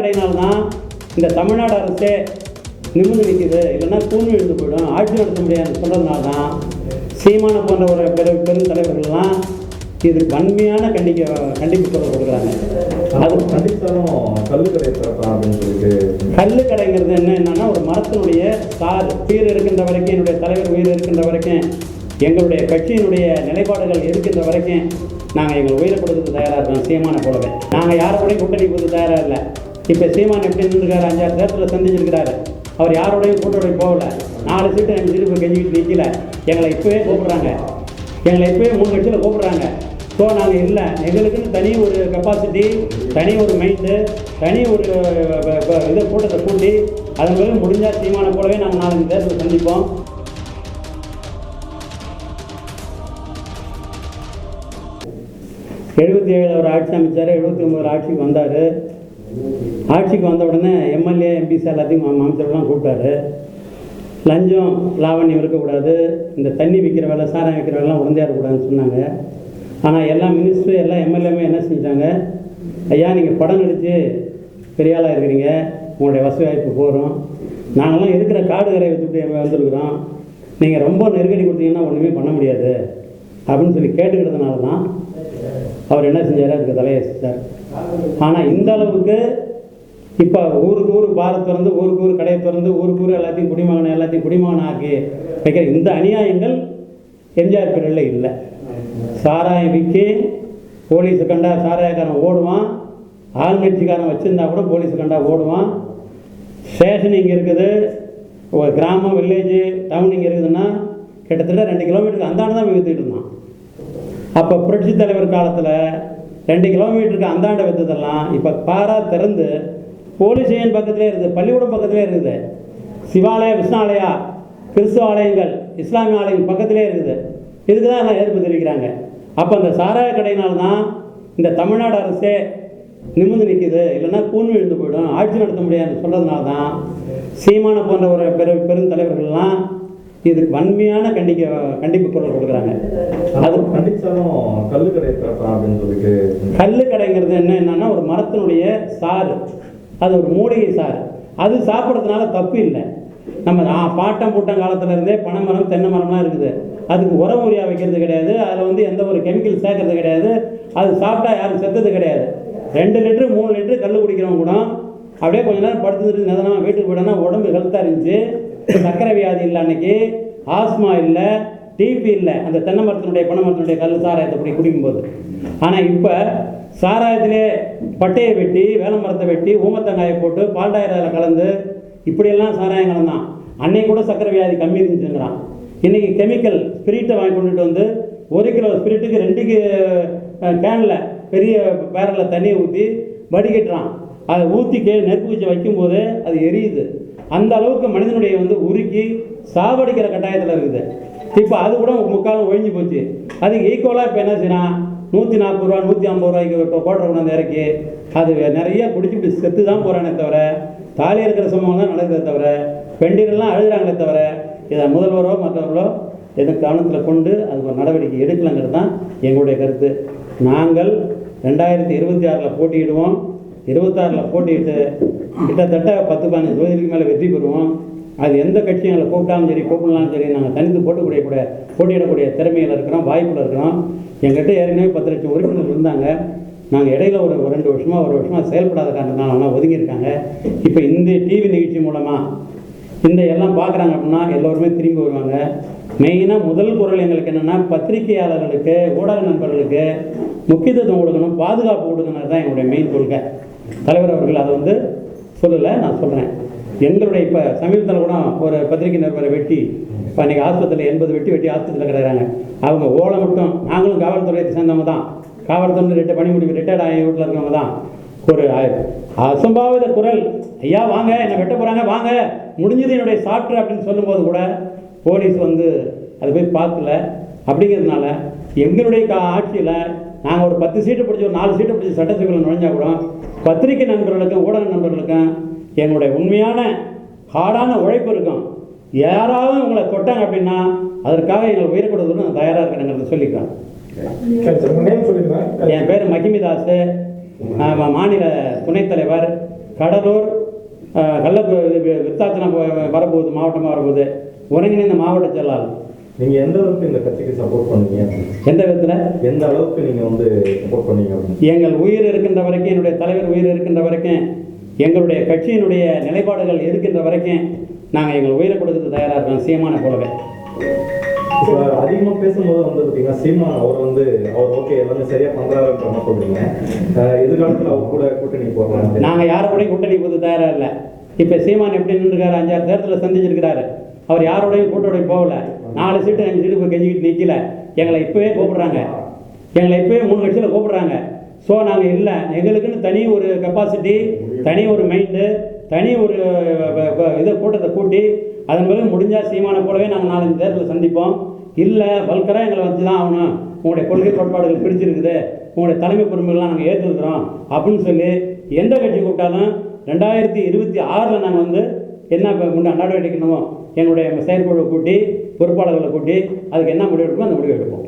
கடையினால்தான் இந்த தமிழ்நாடு அரசே நிமிர்ந்து நிற்கிது இல்லைன்னா தூண் விழுந்து போயிடும். ஆட்சி நடத்த முடியாதுன்னு சொல்கிறதுனால தான் சீமான போன்ற ஒரு பெரு பெரும் தலைவர்கள்லாம் இது வன்மையான கண்டிக்க கண்டிப்பு குரல் கொடுக்குறாங்க. அது கண்டித்தாலும் கல்லுக்கடை திறப்பா அப்படின்னு சொல்லிட்டு. கல்லு கடைங்கிறது என்ன என்னன்னா ஒரு மரத்தினுடைய சார் உயிர் இருக்கின்ற வரைக்கும் என்னுடைய தலைவர் உயிர் இருக்கின்ற வரைக்கும் எங்களுடைய கட்சியினுடைய நிலைப்பாடுகள் இருக்கின்ற வரைக்கும் நாங்கள் எங்கள் உயிரை கொடுத்து தயாராக இருக்கோம் சீமானை போலவே. நாங்கள் யாரை கூடயும் கூட்டணி கொடுத்து தயாராக இல்லை. இப்போ சீமான் எப்படி நின்றுருக்காரு அஞ்சாறு தேர்தலில் சந்திச்சிருக்கிறாரு. அவர் யாரோடையும் கூட்டணி போகல. நாலு சீட்டு அஞ்சு சீட்டு கெஞ்சிக்கிட்டு நிற்கல எங்களை இப்போவே கூப்பிட்றாங்க. எங்களை இப்போவே மூணு கட்சியில் கூப்பிட்றாங்க. ஸோ நாங்கள் இல்லை. எங்களுக்குன்னு தனி ஒரு கெப்பாசிட்டி தனி ஒரு மைண்டு தனி ஒரு இது கூட்டத்தை கூட்டி அதன் பிறகு முடிஞ்சால் சீமானை போலவே நாங்கள் நாலஞ்சு தேர்தல் சந்திப்போம். எழுபத்தி ஏழு அவர் ஆட்சி அமைச்சார் எழுபத்தி ஒம்பது ஆட்சிக்கு வந்தார். ஆட்சிக்கு வந்த உடனே எம்எல்ஏ எம்பிசி எல்லாத்தையும் மா- கூப்பிட்டாரு. லஞ்சம் லாவண்யம் இருக்கக்கூடாது. இந்த தண்ணி விற்கிற வேலை சாராயம் விற்கிற வேலைலாம் உடந்தையாக இருக்கக்கூடாதுன்னு சொன்னாங்க. ஆனால் எல்லா மினிஸ்டரும் எல்லா எம்எல்ஏமே என்ன செஞ்சாங்க ஐயா நீங்கள் படம் நடித்து பெரிய ஆளாக இருக்கிறீங்க. உங்களுடைய வசதி வாய்ப்பு போகிறோம் நாங்களாம் இருக்கிற காடு கரை வித்துட்டு வந்துருக்குறோம். நீங்கள் ரொம்ப நெருக்கடி கொடுத்தீங்கன்னா ஒன்றுமே பண்ண முடியாது. அப்படின்னு சொல்லி கேட்டுக்கிறதுனால தான் அவர் என்ன செஞ்சார்? அதுக்கு தலையசித்தார் ஆனால் இந்த அளவுக்கு இப்போ ஊருக்கு ஊர் பாரை திறந்து ஊருக்கு ஊர் கடையை திறந்து ஊருக்கு ஊர் எல்லாத்தையும் குடிமகனை எல்லாத்தையும் குடிமகன் ஆக்கி வைக்கிற இந்த அநியாயங்கள் எம்ஜிஆர் பீரியடில் இல்லை. சாராயம் விற்கி போலீஸு கண்டா சாராயக்காரன் ஓடுவான். ஆளுங்கட்சிக்காரன் வச்சுருந்தா கூட போலீஸு கண்டா ஓடுவான். ஸ்டேஷன் இங்கே இருக்குது. ஒரு கிராமம் வில்லேஜு டவுன் இங்கே இருக்குதுன்னா கிட்டத்தட்ட ரெண்டு கிலோமீட்டருக்கு அந்தாண்டு தான் போய் விற்றுக்கிட்டு இருந்தான். அப்போ புரட்சி தலைவர் காலத்தில் ரெண்டு கிலோமீட்டருக்கு அந்தாண்ட வித்ததெல்லாம் இப்போ பாரா திறந்து போலீஸ் ஸ்டேஷன் பக்கத்துலேயே இருக்குது? பள்ளிக்கூடம் பக்கத்துலேயே இருக்குது. சிவாலய விஷ்ணாலயா கிறிஸ்துவ ஆலயங்கள் இஸ்லாமிய ஆலயங்கள் பக்கத்துலேயே இருக்குது. இதுக்கு தான் எல்லாம் எதிர்ப்பு தெரிவிக்கிறாங்க. அப்போ அந்த சாராய கடையினால் தான் இந்த தமிழ்நாடு அரசே நிமிர்ந்து நிற்கிது இல்லைன்னா கூண் விழுந்து போயிடும். ஆட்சி நடத்த முடியாதுன்னு சொல்கிறதுனால தான் சீமான போன்ற ஒரு பெரு பெருந்தலைவர்கள்லாம் இதுக்கு வன்மையான கண்டிக்க கண்டிப்பு குரல் கொடுக்குறாங்க. அது கண்டித்தாலும் கல்லுக்கடை திறப்பா அப்படின்னு சொல்லிட்டு. கடைங்கிறது என்ன என்னன்னா ஒரு மரத்தினுடைய சாறு. அது ஒரு மூலிகை சாறு. அது சாப்பிட்றதுனால தப்பு இல்லை. நம்ம பாட்டம் பூட்டம் காலத்துல இருந்தே பனைமரம் தென்னை மரம்லாம் இருக்குது. அதுக்கு உரம் உரியா வைக்கிறது கிடையாது. அதில் வந்து எந்த ஒரு கெமிக்கல் சேர்க்கறது கிடையாது. அது சாப்பிட்டா யாரும் செத்தது கிடையாது. ரெண்டு லிட்டரு மூணு லிட்டரு கல் குடிக்கிறவங்க கூட அப்படியே கொஞ்ச நேரம் படுத்துட்டு நிதானமாக வீட்டுக்கு போயிட்டோன்னா உடம்பு ஹெல்த்தாக இருந்துச்சு. சர்க்கரை வியாதி இல்லை அன்னைக்கு. ஆஸ்மா இல்லை டிபி இல்லை. அந்த தென்னை மரத்தினுடைய பனை மரத்தினுடைய கல் சாராயத்தை அப்படி குடிக்கும்போது. ஆனால் இப்போ சாராயத்திலே பட்டையை வெட்டி வேலை மரத்தை வெட்டி ஊமத்தங்காயை போட்டு பால்டாயிரில் கலந்து இப்படியெல்லாம் சாராயம் கலந்தான் அன்னைக்கு கூட சக்கரை வியாதி கம்மி இருந்துச்சுங்கிறான். இன்றைக்கி கெமிக்கல் ஸ்பிரிட்டை வாங்கி கொண்டுட்டு வந்து ஒரு கிலோ ஸ்பிரிட்டுக்கு ரெண்டு கேனில் பெரிய பேரலில் தண்ணியை ஊற்றி வடிகட்டுறான். அதை ஊற்றி கே நெருப்பு வச்சு வைக்கும்போது அது எரியுது. அந்த அளவுக்கு மனிதனுடைய வந்து உருக்கி சாவடிக்கிற கட்டாயத்தில் இருக்குது. இப்போ அது கூட முக்காலும் ஒழிஞ்சு போச்சு. அதுக்கு ஈக்குவலாக இப்போ என்ன செய்யறான் நூற்றி நாற்பது ரூபா நூற்றி ஐம்பது ரூபாய்க்கு இப்போ கோட்டை கொண்டாந்து இறக்கி அது நிறைய பிடிச்சி இப்படி செத்து தான் போகிறானே தவிர தாலி இருக்கிற சம்பவம் தான் நடக்குதே தவிர பெண்டிரெல்லாம் அழுகிறாங்களே தவிர இதை முதல்வரோ மற்றவர்களோ எதுவும் கவனத்தில் கொண்டு அதுக்கு ஒரு நடவடிக்கை எடுக்கலங்கிறது தான் எங்களுடைய கருத்து. நாங்கள் ரெண்டாயிரத்தி இருபத்தி ஆறில் போட்டியிடுவோம். இருபத்தாறில் போட்டியிட்டு கிட்டத்தட்ட பத்து பதினஞ்சு தொகுதிக்கு மேலே வெற்றி பெறுவோம். அது எந்த கட்சி எங்களை கூப்பிட்டாலும் சரி கூப்பிடலாம் சரி நாங்கள் தனித்து போட்டுக்கூடிய கூட போட்டியிடக்கூடிய திறமையில் இருக்கிறோம் வாய்ப்பில் இருக்கிறோம். எங்கிட்ட ஏற்கனவே பத்து லட்சம் உறுப்பினர்கள் இருந்தாங்க. நாங்கள் இடையில ஒரு ஒரு ரெண்டு வருஷமாக ஒரு வருஷமாக செயல்படாத காரணத்தினால ஆனால் ஒதுங்கியிருக்காங்க. இப்போ இந்த டிவி நிகழ்ச்சி மூலமாக இந்த எல்லாம் பார்க்குறாங்க அப்படின்னா எல்லோருமே திரும்பி வருவாங்க. மெயினாக முதல் குரல் எங்களுக்கு என்னென்னா பத்திரிகையாளர்களுக்கு ஊடக நண்பர்களுக்கு முக்கியத்துவம் கொடுக்கணும் பாதுகாப்பு கொடுக்கணும் தான் எங்களுடைய மெயின் கொள்கை. தலைவர் அவர்கள் அதை வந்து சொல்லலை நான் சொல்கிறேன் எங்களுடைய இப்போ சமீபத்தில் கூட ஒரு பத்திரிகை நிருபரை வெட்டி இப்போ அன்றைக்கி ஆஸ்பத்திரியில் எண்பது வெட்டி வெட்டி ஆஸ்பத்திரியில் கிடக்குறாங்க. அவங்க ஓலை மட்டும் நாங்களும் காவல்துறையை சேர்ந்தவங்க தான் காவல்துறை ரிட்ட பணி முடிவு ரிட்டையர்ட் ஆகி வீட்டில் இருக்கவங்க தான் ஒரு அசம்பாவித குரல். ஐயா வாங்க என்னை வெட்ட போகிறாங்க வாங்க. முடிஞ்சது என்னுடைய சாப்பிட்ரு அப்படின்னு சொல்லும்போது கூட போலீஸ் வந்து அது போய் பார்க்கல. அப்படிங்கிறதுனால எங்களுடைய கா ஆட்சியில் நாங்கள் ஒரு பத்து சீட்டு பிடிச்சி ஒரு நாலு சீட்டு பிடிச்சி சட்டசபையில் நுழைஞ்சா கூட பத்திரிகை நண்பர்களுக்கும் ஊடக நண்பர்களுக்கும் எங்களுடைய உண்மையான ஹார்டான உழைப்பு இருக்கும். யாராவது உங்களை தொட்டாங்க அப்படின்னா அதற்காக எங்களை உயிர் நான் தயாராக இருக்கணுங்கிறத சொல்லிக்கிறேன். என் பேர் மகிமிதாஸ் மாநில துணைத் தலைவர். கடலூர் கள்ள விருத்தாச்சலம் வரப்போகுது மாவட்டமாக வரப்போகுது. ஒருங்கிணைந்த மாவட்ட செயலாளர். நீங்க எந்த அளவுக்கு இந்த கட்சிக்கு சப்போர்ட் பண்ணீங்க? எந்த விதத்தில்? எந்த அளவுக்கு நீங்க வந்து சப்போர்ட் அப்படின்னு? எங்கள் உயிர் இருக்கின்ற வரைக்கும் என்னுடைய தலைவர் உயிர் இருக்கின்ற வரைக்கும் எங்களுடைய கட்சியினுடைய நிலைப்பாடுகள் இருக்கின்ற வரைக்கும் நாங்கள் எங்கள் உயிரை கொடுக்க தயாராக இருக்கோம். சீமான போலவே. இப்போ அதிகமா பேசும்போது வந்து பாத்தீங்கன்னா சீமான் அவர் வந்து அவர் ஓகே எல்லாமே சரியா பண்றாருன்ற மாதிரி சொல்றீங்க. அஹ் எதிர்காலத்துல அவர் கூட கூட்டணி போடுறாங்க நாங்கள் யாரை கூடயும் கூட்டணி போது தயாராக இல்லை. இப்போ சீமான் எப்படி நின்றுருக்காரு அஞ்சாறு தேர்தலில் சந்திச்சிருக்கிறாரு. அவர் யாரோடையும் கூட்டோடையும் போகல. நாலு சீட்டு அஞ்சு சீட்டு போய் கெஞ்சிக்கிட்டு நிற்கல எங்களை இப்போவே கூப்பிட்றாங்க. எங்களை இப்போவே மூணு கட்சியில் கூப்பிட்றாங்க. ஸோ நாங்கள் இல்லை. எங்களுக்குன்னு தனி ஒரு கெப்பாசிட்டி தனி ஒரு மைண்டு தனி ஒரு இதை கூட்டத்தை கூட்டி அதன் பிறகு முடிஞ்சால் சீமான போலவே நாங்கள் நாலஞ்சு தேர்தலில் சந்திப்போம். இல்லை வல்கராக எங்களை வச்சு தான் ஆகணும். உங்களுடைய கொள்கை கோட்பாடுகள் பிடிச்சிருக்குது உங்களுடைய தலைமை பொறுப்புகள்லாம் நாங்கள் ஏற்றுக்கிறோம் அப்படின்னு சொல்லி எந்த கட்சி கூப்பிட்டாலும் ரெண்டாயிரத்தி இருபத்தி ஆறில் நாங்கள் வந்து என்ன இப்போ முன்னாடி நடவடிக்கை எங்களுடைய செயற்குழுவை கூட்டி பொறுப்பாளர்களை கூட்டி அதுக்கு என்ன முடிவு எடுக்கணுமோ அந்த முடிவு எடுப்போம்.